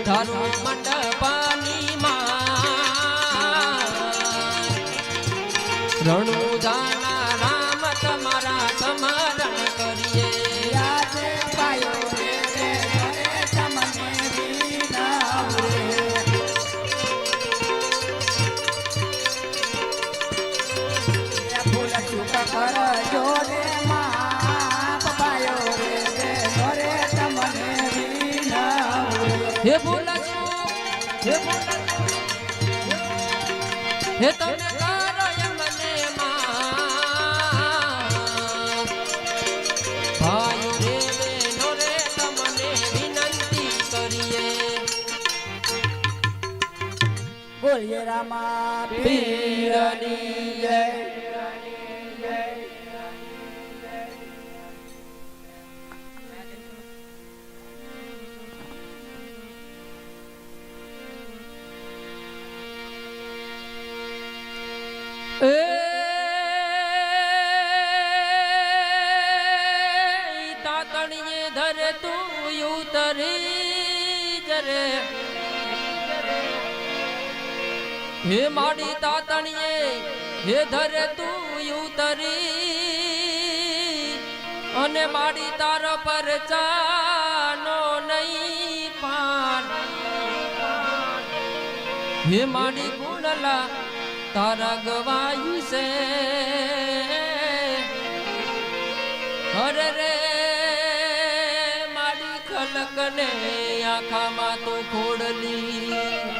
ધારો હે તમે કરો મને ભાઈ રે બેનો રે તમને રામા પીરની હે ધરે તું ઉતરી અને માડી તાર પર ચાનો નહીં પાન. હે માડી ગુણલા તારા ગવાયું છે. હરે રે માડી ખલકને આખામાં તું ખોડલી.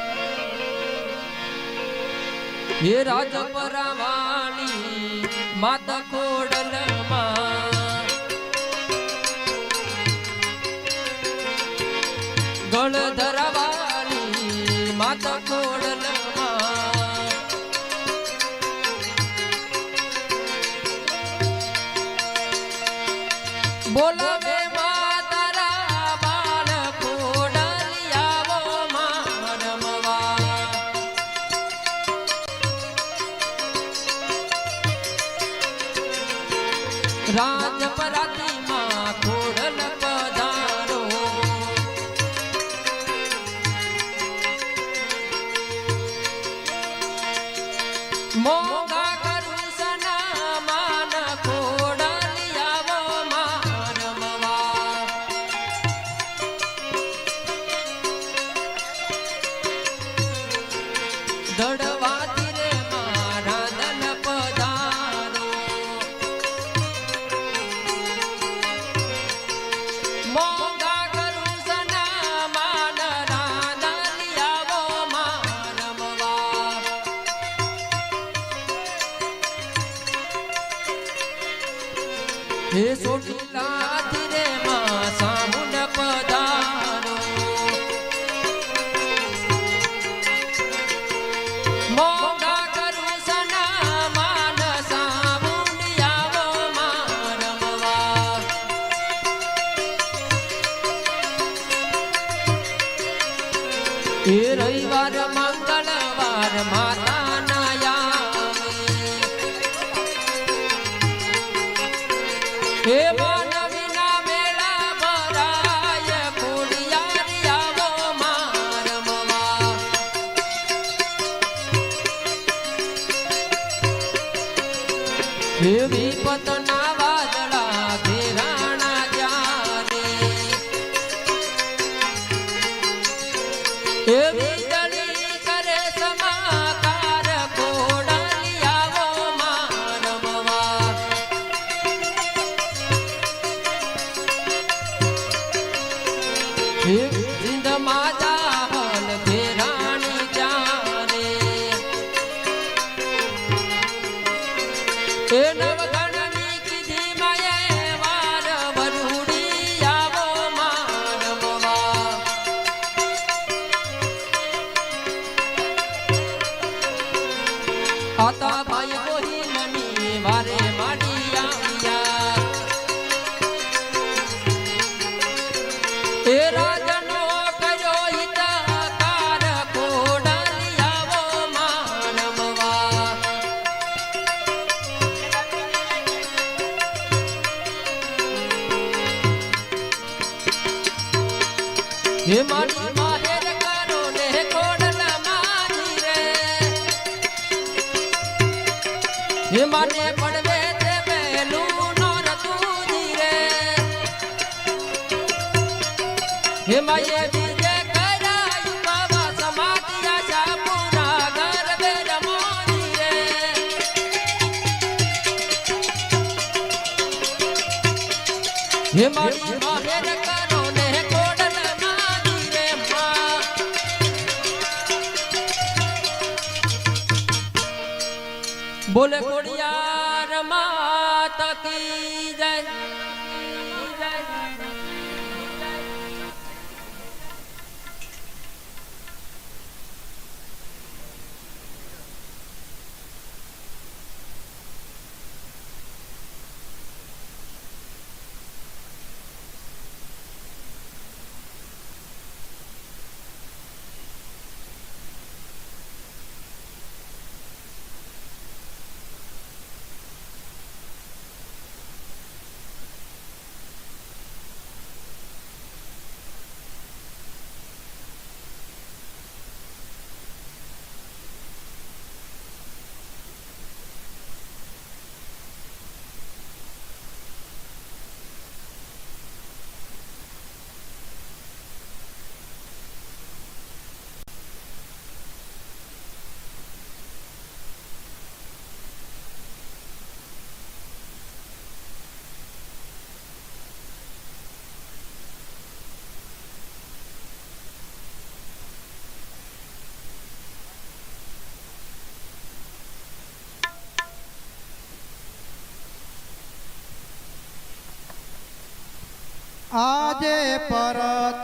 હે રાજપરાવાણી માતા ખોડલમાં. ગળ ધરાવાણી માતા ખોડલમાં. બોલા રાજ પરાતી માં ખોડલ પર મને પડવે તે મેલું નો રતું ધીરે હિમાયે હિમાલી માહેર કરો ને કોડલ માની રે બોલે આજે પરત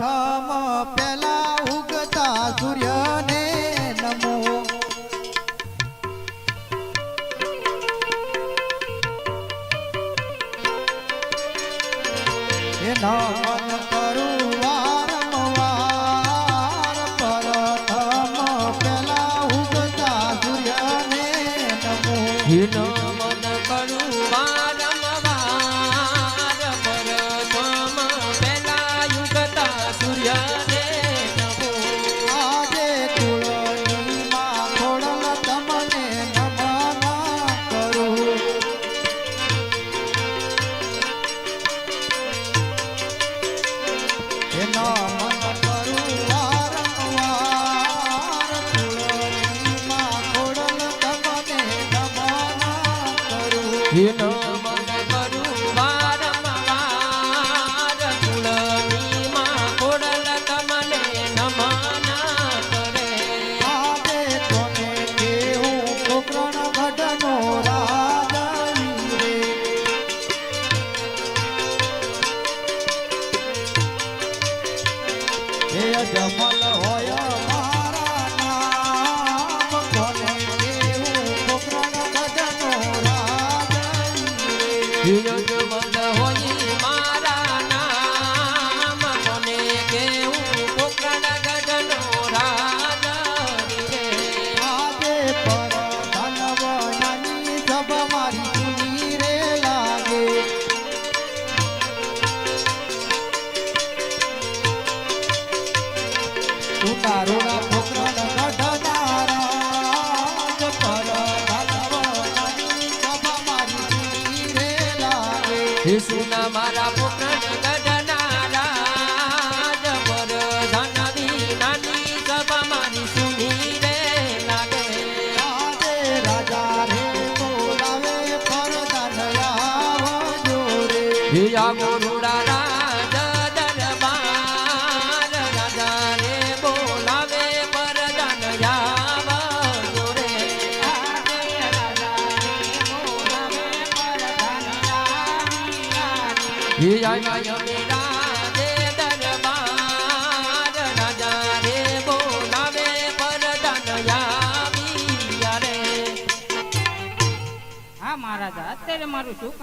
અત્યારે શું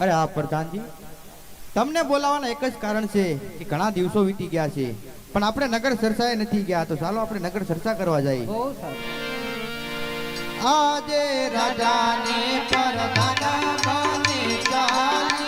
અરે આ પ્રધાનજી. તમને બોલાવવાના એક જ કારણ છે કે ઘણા દિવસો વીતી ગયા છે. પણ આપણે નગર સરસાએ નથી ગયા તો ચાલો આપણે નગર સરસા કરવા જઈએ આજે રાજાને પરદાના બની જાય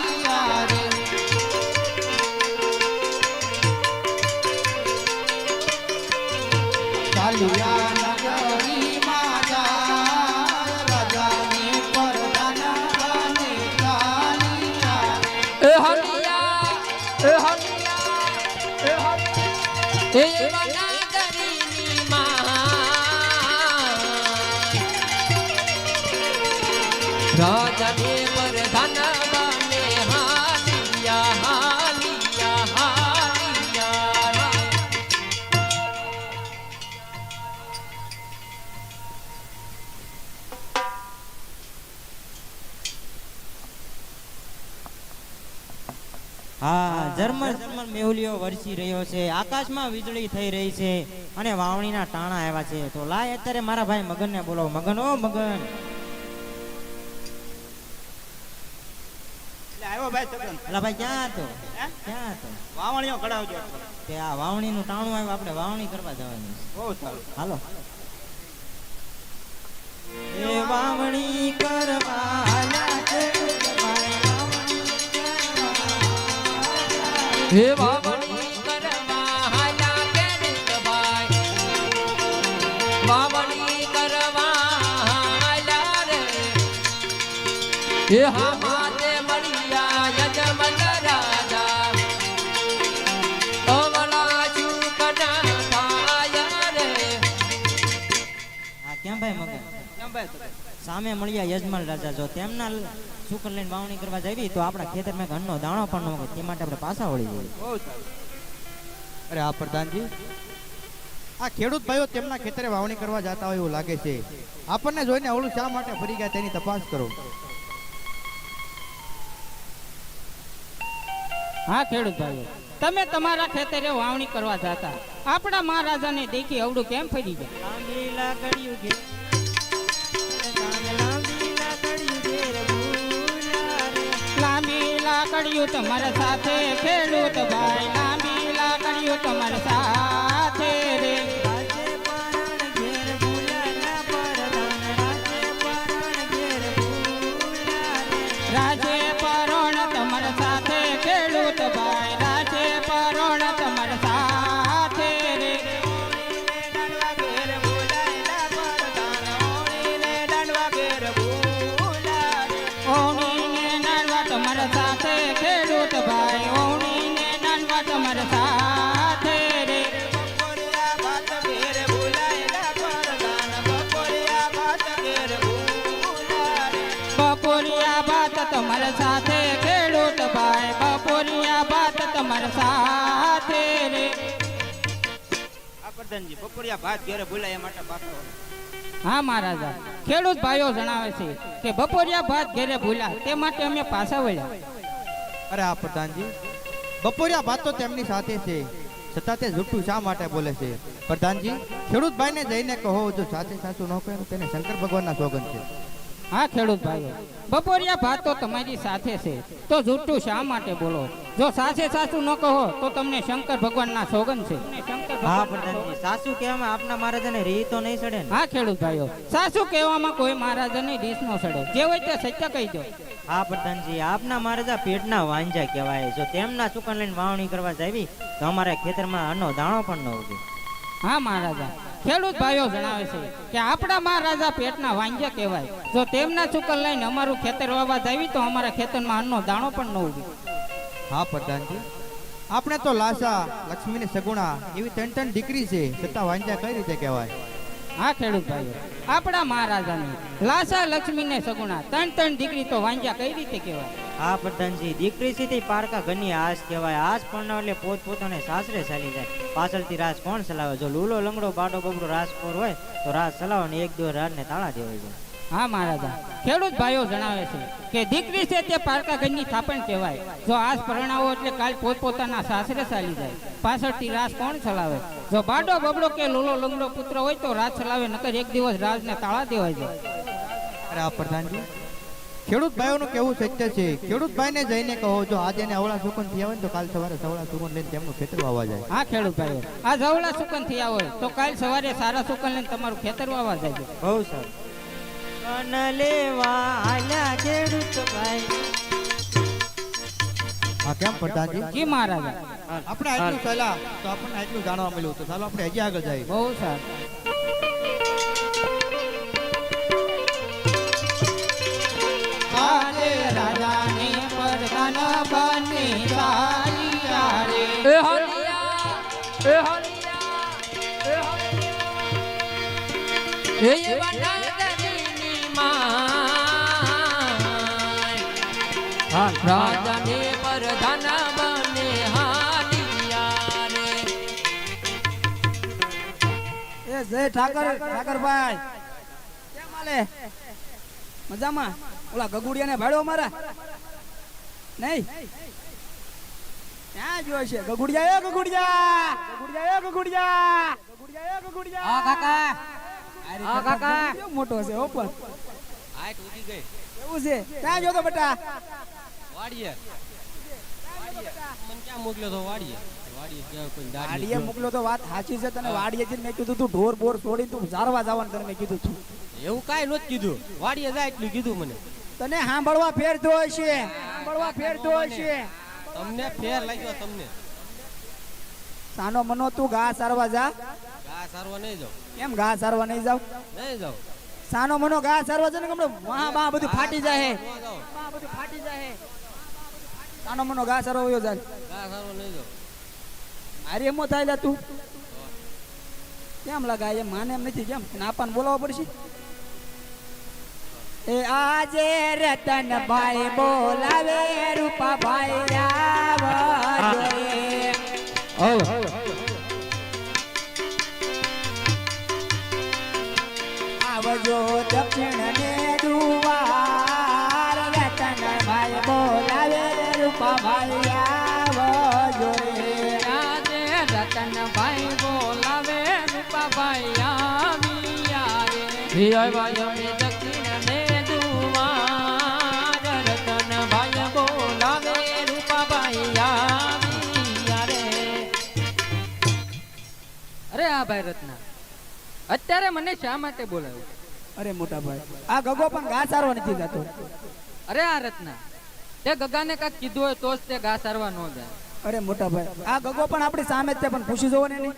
હા, ઝરમર ઝરમર મેહુલિયો વરસી રહ્યો છે. આકાશમાં વીજળી થઈ રહી છે અને વાવણીના ટાણા આવ્યા છે. તો લાય અત્યારે મારા ભાઈ મગનને બોલો મગન, ઓ મગન. અલા ભાઈ ક્યાં હતો? ક્યાં હતો? વાવણીઓ કઢાવજો. તે આ વાવણીનું ટાણું આવ્યું આપણે વાવણી કરવા જવાની બહુ સારું. હાલો. એ વાવણી કરવા હે વાવણી કરવા હાલા કેરેતભાઈ વાવણી કરવા હાલા રે હે. સામે મળ્યા યજમાન રાજા. જો તેમના શુકર લઈને વાવણી કરવા જાવી, તો આપણા ખેતરમાં ઘરનો દાણો પણ ન તે માટે આપણે પાછા વળી જઈએ. અરે આ પ્રધાનજી, આ ખેડૂત ભાઈઓ તેમના ખેતરે વાવણી કરવા જતા હોય એવું લાગે છે. આપણને જોઈને અવળું શા માટે ફરી ગયા તેની તપાસ કરો. હા ખેડૂત ભાઈઓ. તમે તમારા ખેતરે વાવણી કરવા જતા. આપણા મહારાજાને દેખી અવડું કેમ ફરી જાય? લાકડીયું તમારા સાથે ખેડૂત ભાઈ લાંબી લાકડીયું તમારા સાથે તમારા સાથે ખેડૂત ભાઈ બપોરિયા બાત તમારા સાથે રે. પ્રધાનજી બપોરિયા ભાત ઘેરે ભૂલાય માટે પાછો હા મહારાજા. ખેડૂત ભાઈઓ જણાવે છે કે બપોરિયા ભાત ઘેરે ભૂલ્યા તે માટે અમે પાછા વળ્યા. અરે આ પ્રધાનજી. બપોરિયા વાત તો તેમની સાથે છે. છતાં તે જૂઠું શા માટે બોલે છે? પ્રધાનજી ખેડૂત ભાઈને જઈને કહો જો સાચે સાચું ન કહે તેને શંકર ભગવાનના સોગંદ છે. હા ખેડૂત ભાઈઓ બપોરિયા ભાત તો તમારી સાથે છે. તો જૂઠું શા માટે બોલો? જો સાસે સાસુ ન કહો તો તમને શંકર ભગવાનના સોગન છે. હા પ્રધાનજી સાસુ કહેવામાં આપના મહારાજાને રીત તો નહીં સડે હા ખેડૂત ભાઈઓ સાસુ કહેવામાં કોઈ મહારાજાની રીસ ન સડે. જે હોય તે સત્ય કહી દો. હા પ્રધાનજી આપના મહારાજા પેટના વાંજા કહેવાય. જો તેમના ચુકન લઈને વાવણી કરવા જાવી તો અમારા ખેતરમાં આનો દાણો પણ ન ઉગે. હા મહારાજા. ખેડૂત ભાઈઓ જણાવે છે કે આપણા મહારાજા પેટના વાંજ્ય કહેવાય. જો તેમના ચુકલ લઈને અમારું ખેતર વાવા જાવી તો અમારા ખેતરમાં અન્નનો દાણો પણ ન ઉગે. હા પ્રધાનજી. આપણે તો લાસા લક્ષ્મીની સગુણા એવી ત્રણ ત્રણ દીકરી છે છતાં વાંજા કઈ રીતે કહેવાય? હા ખેડૂત ભાઈઓ આપણા મહારાજાની લાસા લક્ષ્મીને સગુણા ત્રણ ત્રણ દીકરી તો વાંજ્યા કઈ રીતે કહેવાય? હા પ્રધાનજી દીકરી સીધી પારકા ઘરની આસ કહેવાય. આસ પણ એટલે પોત પોતાને સાસરે ચાલી જાય. પાછળથી રાસ કોણ ચલાવે? જો લૂલો લંગડો બાડો બગડો રાસખોર હોય તો રાસ ચલાવે ને એક દો રાતને તાળા દેવાય જાય હા મહારાજા. ખેડૂત ભાઈઓ જણાવે છે કે દીકરી છે તે પારકા ઘરની થાપણ કહેવાય. જો આજ પરણાવો એટલે કાલ પોતપોતાના સાસરે ચાલી જાય. પાછળથી રાસ કોણ ચલાવે? જો બાડો બબડો કે લૂલો લંગડો પુત્ર હોય તો રાજ ચલાવે નકર એક દિવસ રાજને તાળા દેવાય જાય અરે આ પ્રધાનજી ખેડૂત ભાઈઓનું કેવું સત્ય છે. ખેડૂત ભાઈને જઈને કહો જો આજે એને અવળા સુકન થયા હોય ને તો કાલ સવારે સવળા સુકન લઈને તેમનું ખેતર વાવવા જાય. હા ખેડૂત ભાઈઓ. આ જવળા સુકન થયા હોય તો કાલ સવારે સારા સુકન લઈને તમારું ખેતર વાવવા જાય. બહુ સર. કન લેવા આલા ખેડૂત ભાઈ. હા કેમ પ્રધાનજી? જી મહારાજ. આપણે આટલું ચાલ્યા તો આપણને આટલું જાણવા મળ્યું તો ચાલો આપણે હજી આગળ જઈએ. બહુ સારું. રાજાને પ્રધાન બની ચાલ્યા રે એ હરિયા એ હરિયા એ હરિયા એ વનરાજની માં રાજાને પ્રધાન બને હાલિયા રે એ જય ઠાકર ઠાકરભાઈ કેમ હાલે મજામાં? ઓલા ગગુડિયાને ભાડો મારા નહીં? ક્યાં જોયો છે? ગગુડિયા એ ગગુડિયા! ગગુડિયા એ ગગુડિયા! ગગુડિયા એ ગગુડિયા! હા કાકા! હા, કાકા. મોટો છે ઓ પણ. હાઈટ ઉડી ગઈ. એવું છે? ક્યાં જોતો બટા? વાડીએ. મને ક્યાં મોકલ્યો તો વાડીએ? વાડીએ મોકલ્યો તો વાત સાચી છે તને વાડીએ જઈને મેં કીધું તું ઢોર બોર છોડી તું જારવા જવાનું તને મેં કીધું છું. એવું કાંઈ નહોતું કીધું. વાડીએ જાય એટલું કીધું મને. તને સાંભળવા ફેરતો હશે. સાંભળવા ફેરતો હશે. તમને ફેર લાગ્યો તમને. સાનો મનો તું ઘા સારવા જા. ઘા સારવા નહીં જાવ કેમ ઘા સારવા નહીં જાવ નહીં જાવ સાનો મનો ઘા સારવા છે ને ગમડે વાહ બા બધું ફાટી જાય બધું ફાટી જાય સાનો મનો ઘા સારવા વયો જાય ઘા સારવા નહીં જાવ મારી એમો થાય તું. કેમ લગાય? એમ માને એમ નથી. કેમ? નાપાને બોલાવવા પડશે? એ આજે રતનભાઈ બોલાવે રૂપાભાઈ રાવ આવજો દક્ષિણ ને દુવાર રતનભાઈ બોલાવે રૂપાભાઈ આવજો આજે રતનભાઈ બોલાવે રૂપાભાઈ આવી રે આ ભાઈ રત્ના અત્યારે મને શા માટે બોલાવ્યો? અરે મોટા ભાઈ આ ગગો પણ ઘા સારવા નથી જતો. અરે આ રત્ના તે ગગાને કાંઈક કીધું હોય તો જ તે ઘા સારવા ન જાય. અરે મોટા ભાઈ આ ગગો પણ આપણી સામે જ છે પણ પૂછી જોવો ને નહીં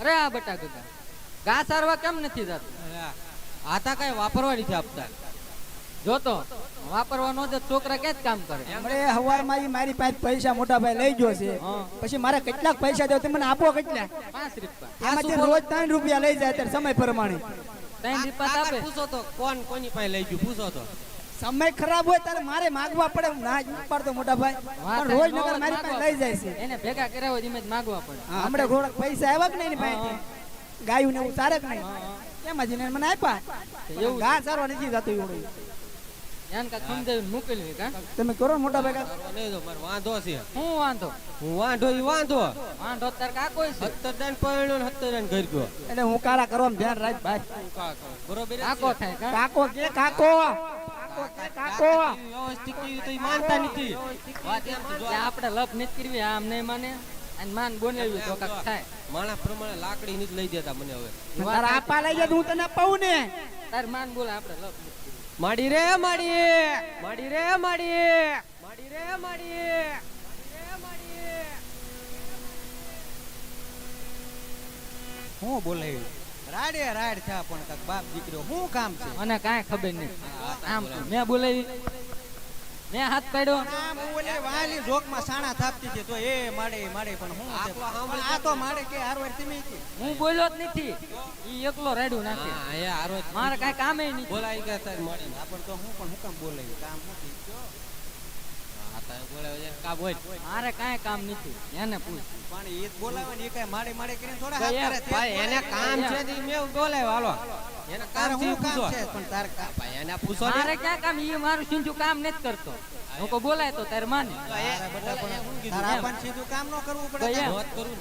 અરે આ બટા ગગા ઘા સારવા કેમ નથી જતું? તા કઈ વાપરવા નથી આપતા. જોતો વાપરવાનો ન છોકરા કે જ કામ કરે? હમણે હવારમાં ઈ મારી પાસે પૈસા મોટા ભાઈ લઈ ગયો છે. પછી મારે કેટલાક પૈસા દેવ તમે મને આપો કેટલા પાંચ રૂપિયા. એમાંથી રોજ ત્રણ રૂપિયા લઈ જાય ત્યારે સમય પ્રમાણે. ત્રણ રૂપિયા આપે. પૂછો તો કોણ કોની પાસે લઈ ગયું? પૂછો તો. સમય ખરાબ હોય ત્યારે મારે માગવા પડે. હું ના પડતો ઉપાડતો મોટા ભાઈ. પણ રોજ નગર મારી પાસે લઈ જાય છે. એને ભેગા કર્યા હોય ધીમે જ માગવા પડે. હમણે થોડાક પૈસા આવ્યા કે નહીં એની પાસેથી? ગાયું ને એવું સારે કે નહીં? એમાં જઈને મને આપ્યા? એવું ઘા સારવા નથી જતું એવડું એને કાંઈક સમજાવીને મોકલવી કા તમે કરો મોટા ભાઈ સારવા નહીં જાવ મારે વાંધો છે. હું વાંધો? હું વાંધો ઈ વાંધો. વાંધો અત્યારે કાકો છે? સત્તર દાન પરણ્યો ને સત્તર દાન ઘર ગયો એટલે હું કાળા કરવામાં ધ્યાન રાખ ભાઈ. બરોબર? કાકો થાય કાકો કે કાકો? કાકો વ્યવસ્થિત તો માનતા નથી. વાત એમ છે, જો એટલે આપણે લપ નથી કરવી આમ નહીં માને. અને માન બોલાવ્યું તો થાય. માણસ પ્રમાણે લાકડી નથી લઈ દેતા મને હવે. તારા આપા લઈ જાય હું તને પાઉં ને. તાર માન બોલા આપણે લપ માડી રે માડી માડી રે માડી માડી રે માડી હું બોલાવી રાડે રાડ છે પણ કાક બાપ દીકરો શું કામ છે? મને કાંઈ ખબર નહીં. આમ મેં બોલાવી. મેં હાથ કાઢ્યો આમ ઓલે વાલી જોકમાં સાણા થાપતી છે તો એ માડે માડે પણ હું? આ તો માડે કે હારવાર તમે કે હું બોલ્યો જ નથી. ઈ એકલો રાડ્યું નાખે. હા અહીંયા હારો મારે કાંઈ કામે નહીં બોલાવી ગયા તારી માડી આપણ તો હું પણ હું કામ બોલાવી કામ થઈ ગયું? હા તારે બોલાવે છે કા બોલ મારે કાંઈ કામ નથી. એને પૂછ. પણ એ બોલાવે ને એ કાંઈ માડે માડે કરીને થોડા હાથ કરે ભાઈ એને કામ છે તી મેં બોલાવ્યો હાલો. એને કામ છે કામ છે? પણ તારે ભાઈ એને પૂછો મારે ક્યાં કામ? ઈ મારું સિંધુ કામ નથી કરતો. હું બોલાય તો તારે માને. તારા પણ સીધું કામ ન કરવું પડે ભાઈ, કરું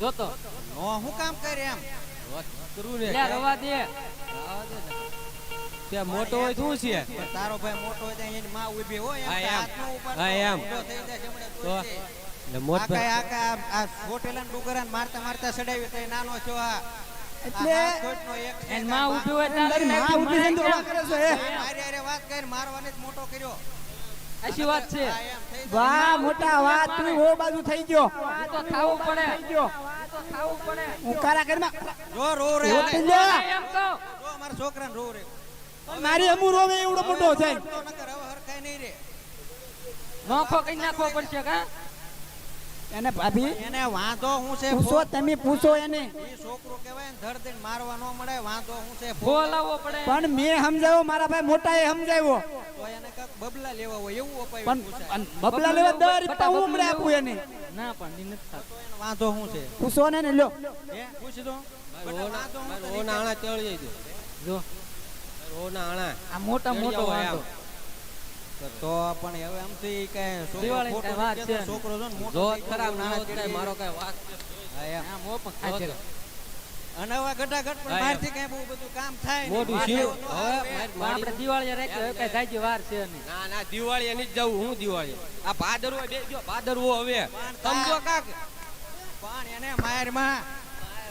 જોતો. નો હું કામ કરે એમ. રોજ કરું ને. લે રવા દે. ત્યાં મોટો હોય શું છે? તારો ભાઈ મોટો હોય ત્યાં એની માં ઊભી હોય એમ. હાથનો ઉપર હા, એમ. થઈ જાય જમણે તો એટલે મોટ આ કાંઈ આ કાંઈ આ- આ હોટેલાને ડુંગરાને મારતા મારતા સડાવી તો એ નાનો છો આ. એટલે આ એક એનમાં ઊભી હોય તારી માં ઊભી થઈને દોડા કરે છે? મારી હારે વાત કરીને મારવાને જ મોટો કર્યો. આશી વાત છે. વાહ મોટા વાત તું ઓ બાજુ થઈ ગયો. આ તો થાવું પડે. થઈ ગયો. થાવું પડે. હું કારા કરીને જો રો રે. એમ કહો. જો મારા છોકરાને રો રે. મારી અમુર રોવે એવડો મોટો રે નોખો કઈ નાખવો પડશે કા? એને ભાભી એને વાંધો હું છે પૂછો તમે પૂછો એને. છોકરો કહેવાય ને ધડ દઈને મારવા ન મળે વાંધો હું છે બોલાવવો પડે. પણ મેં સમજાવ્યો મારા ભાઈ મોટા એ સમજાવ્યો. તો એને કાક બબલા લેવા હોય એવું અપાયું પણ. બબલા લેવા દર રૂપિયા હું હમણાં આપું એને. ના પણ ની નથી થતો. એનો વાંધો હું છે? પૂછો ને લ્યો. હે પૂછી દો. ઓના- આણા ચડી જાય જો. મારે આણા. આ મોટા મોટો વાંધો તો તો પણ હવે આમ તો ઈ કાંઈ છોકરો દિવાળીની ખોટો કાંઈ વાત છે. કહેતો. છોકરો જો ને મોટો જો થઈ ગયો, ખરાબ નાના મારો કઈ વાત હા, એમ. આ મોં પણ ખાય છે. અને ઘટાઘટ પણ બહારથી કાંઈ બહુ બધું કામ થાય નહીં. શિવ. જવાનું હવે આવે. મારી- પણ આપણે દિવાળીએ રાખી કઈ જાજી વાર છે નહીં. ના ના દિવાળી એની જ જવું. હું દિવાળી આ ભાદરવો બેસજો ભાદરવો હવે. સમજો કાક. પણ એને મારમાં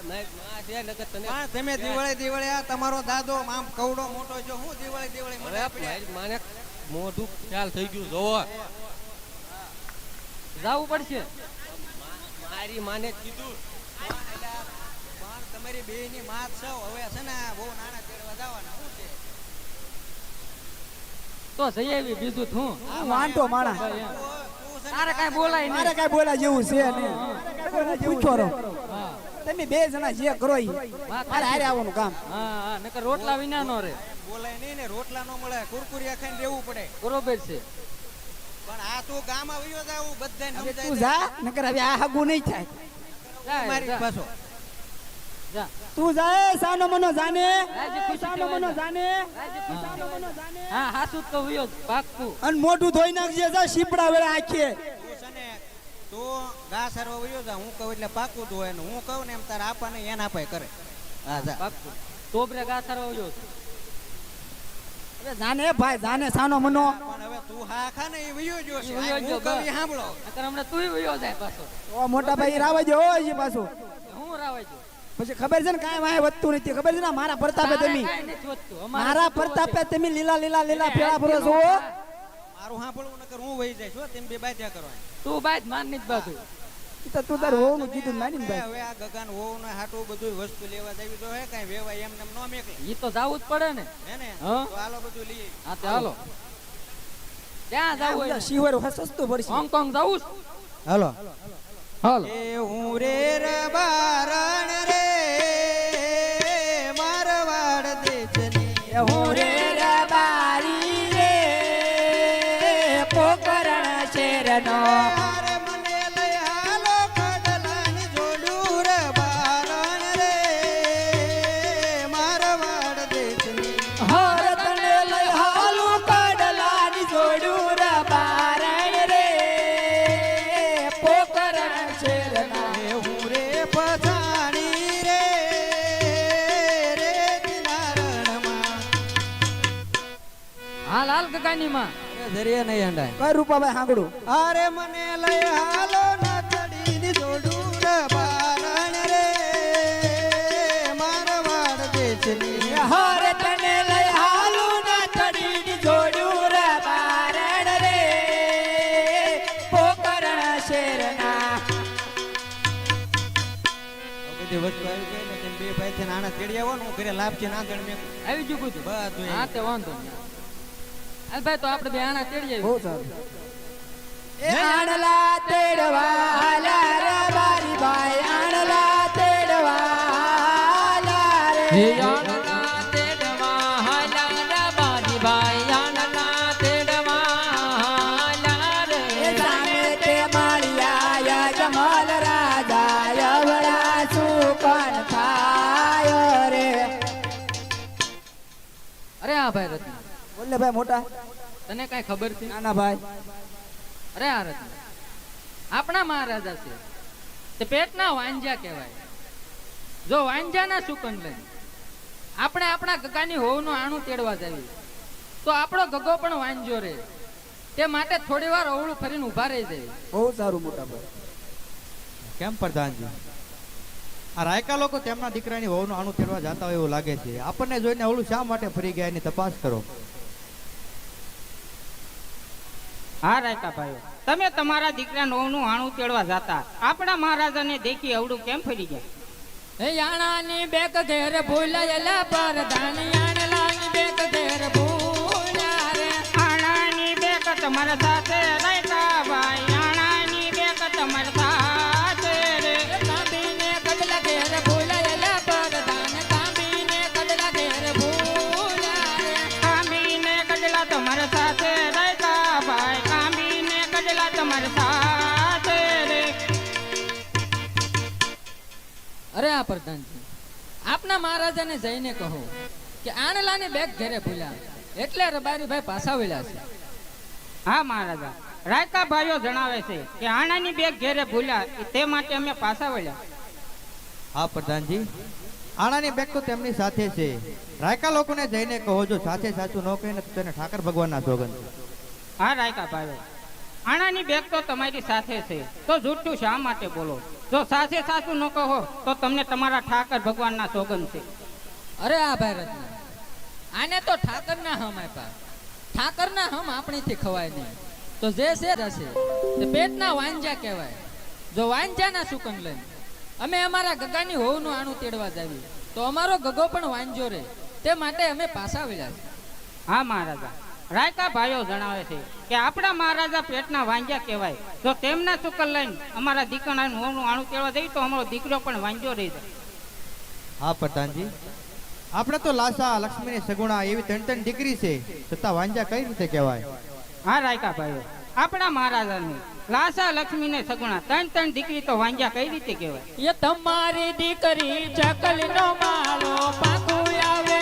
માં છે નકર તને પણ તમે દિવાળી દિવાળી આ તમારો દાદો આમ કવડો મોટો હું દિવાળી દિવાળી મને મોઢું ખ્યાલ થઈ ગયું જોવો જાવું પડશે. મારી માને કીધું. પણ તમારી બેયની માત છો હવે છે ને બહુ નાના તેડવા જવાના શું છે? તો જઈ આવી બીજું શું? હું વાંધો માણા તારે કાંઈ બોલાય મારે કઈ બોલા જેવું છે નહીં. હું પૂછો રહો. તમે બે જણા જે કરો મારે હારે આવવાનું કામ. હા હા નકર રોટલા વિના નો રે. બોલાય નહીં ને રોટલા નો મળે કુરકુરિયા ખાઈને રહેવું પડે. બરોબર છે. પણ આ તું ગામમાં વયો જાવું બધાને સમજાય તું જા નકર હવે આ હાગું નહીં થાય. મારી પાછો. તું જાય સાનો મનો જાને. સાનો મનો. જાને. હા. સાનો મનો જાને. હા હાસુ તો હુયો પાક્કું અને મોઢું ધોઈ નાખજે જા શીપડા વેળા આખીએ તું ઘા સારવા વયો જા. હું કહું એટલે પાકું ધોય હોય ને હું કહું ને એમ તારે આપવાને એના પાય કરે. હા જા. તો ટોબરે ગા સારવા વયો હવે જાને ભાઈ જાને સાનો મનો. પણ હવે તું હા ખા ને એ વયો જો છે. હું કહું સાંભળો. અત્યારે હમણાં તું વયો જાય પાછો. ઓ મોટા ભાઈ રાવા જો છે પાછું. હું રાવે જો? પછી ખબર છે ને કાંઈ વાય વધતું નથી? ખબર છે ને મારા પ્રતાપે તમે મારા પ્રતાપે. તમે લીલા લીલા લીલા ફેળા ફેરા ફરો છો નો મારું સાંભળવું નકર હું વહી જાય છો તેમ બે બાધ્યા કરો તું બાદ માન નહીં બાધું. તો તું તાર હોવું કીધું જ માની ને ભાઈ હવે આ ગગન હોવું ને હાટું બધું વસ્તુ લેવા જાવી તો હે કાઈ વેવાય એમ નેમ નો મેકલે. ઈ તો જાવું જ પડે ને. હે ને? તો હાલો બધું લઈ હા તે હાલો. ક્યાં જાવું હોય ને? શિવર સસ્તું પડશે. હોંગકોંગ જાવું? હાલો. હાલો. એ હું રે રબારણ રે હાલ હાલ ગગાની માં ધરિયા નહીં હંડાય. કઈ રૂપાભાઈ હાંગડું અરે મને લઈ હાલો નચડીની જોડું રબારણ રે. મારવાડ દેશની હારે તને લઈ હાલો ના ચડીની જોડું રબારણ રે. પોકરણ શેરના. બધી વસ્તુ આવી ગઈ ને બે ભાઈ છે નાના તેડી આવો ને હું ઘરે લાભ છે નાંદણ મેં. આવી ગયું બધું બધું હા તે વાંધો નહીં. ભાઈ તો આપણે બે આણા તેડી હો આવી એ આણલા તેડવા હાલા રે બારી ભાઈ આણલા તેડવા રે. બોલે ભાઈ મોટા. તને કઈ ખબર છે? નાના ભાઈ. અરે આ રત્ન આપણા મહારાજા છે. તે પેટના વાંજા કહેવાય. જો વાંજાના સુકન લઈ આપણે આપણા ગગાની હોવનું આણું તેડવા જાવી તો આપણો ગગો પણ વાંજો રહે. તે માટે થોડી વાર અવળું ફરીને ઊભા રહી જાય. બહુ સારું મોટા ભાઈ. કેમ પ્રધાનજી? આ રાયકા લોકો તેમના દીકરાની વહુનું આણું તેડવા જતા હોય એવું લાગે છે. આપણને જોઈને ઓલું શા માટે ફરી ગયા એની તપાસ કરો? હા રાયકા ભાઈઓ. તમે તમારા દીકરા નોનું હાણું તેડવા જાતા. આપણા મહારાજાને દેખી અવડું કેમ ફરી ગયા? હે યાણાની બેક ઘેર ભૂલાયેલા પરધાન યાણલાની બેક ઘેર ભૂલ્યા રે. આણાની બેક તમારા સાથે આ પ્રધાનજી આપના મહારાજાને જઈને કહો કે આણલાને બેગ ઘરે ભૂલ્યા. એટલે રબારીભાઈ પાછા વળ્યા છે. હા મહારાજા. રાયકા ભાઈઓ જણાવે છે કે આણાની બેગ ઘેરે ભૂલ્યા તે માટે અમે પાછા વળ્યા. હા પ્રધાનજી. આણાની બેગ તો તેમની સાથે છે. રાયકા લોકોને જઈને કહો જો સાથે સાચું ન કહીને તો તેને ઠાકર ભગવાનના સોગન છે. હા રાયકા ભાઈઓ. આણાની બેગ તો તમારી સાથે છે. તો જૂઠું શા માટે બોલો જો સાસે સાચું ન કહો તો તમને તમારા ઠાકર ભગવાનના સોગંદ છે. અરે આ ભાઈ રત્ના આને તો ઠાકરના હમ આપ્યા. ઠાકરના હમ આપણીથી ખવાય નહીં. તો જે છે રસે તે પેટના વાંજા કહેવાય. જો વાંજાના સુકન લઈને અમે અમારા ગગાની હોવનું આણું તેડવા જાવી. તો અમારો ગગો પણ વાંજો રહે તે માટે અમે પાછા વળ્યા હા મહારાજા. રાયકા ભાઈઓ જણાવે છે કે આપણા મહારાજા પેટના વાંજ્યા કહેવાય. જો તેમના શુકલ લઈને અમારા દીકરાનું હોમનું આણું કેળવા જઈએ તો અમારો દીકરો પણ વાંજો રહી જાય. હા પ્રધાનજી. આપણે તો લાસા લક્ષ્મીની સગુણા એવી ત્રણ ત્રણ દીકરી છે છતાં વાંજા કઈ રીતે કહેવાય? હા રાયકા ભાઈઓ. આપણા મહારાજાની લાસા લક્ષ્મીને સગુણા ત્રણ ત્રણ દીકરી તો વાંજ્યા કઈ રીતે કહેવાય? એ તમારી દીકરી ચકલીનો માળો પાકું આવે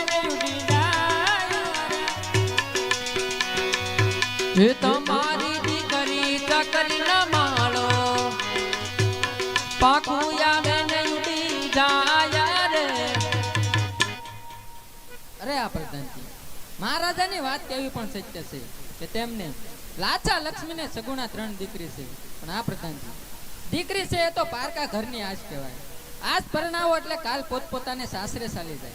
મહારાજાની વાત કેવી પણ સત્ય છે કે તેમને લાચા લક્ષ્મીને સગુણા ત્રણ દીકરી છે. પણ આ પ્રધાનજી, દીકરી છે એ તો પારકા ઘરની આજ કહેવાય. આજ પરણાવો એટલે કાલ પોતપોતાને સાસરે ચાલી જાય.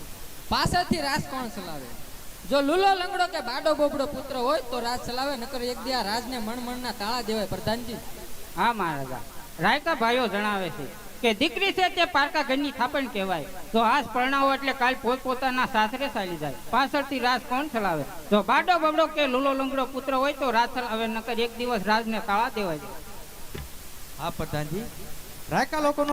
પાછળથી રાસ કોણ ચલાવે? જો લુલો લંગડો કે બાડો બોબડો પુત્ર હોય તો રાજ ચલાવે નકર એક દિયા રાજને મણમણના તાળા દેવાય પ્રધાનજી. હા મહારાજા. રાયકા ભાઈઓ જણાવે છે કે દીકરી છે તે પારકા ઘરની થાપણ કહેવાય. જો આજ પરણાવો એટલે કાલ પોત પોતાના સાસરે ચાલી જાય. પાછળથી રાજ કોણ ચલાવે? જો બાડો બબડો કે લુલો લંગડો પુત્ર હોય તો રાજ ચલાવે નકર એક દિવસ રાજને તાળા દેવાય. હા પ્રધાનજી. રાયકા લોકોનો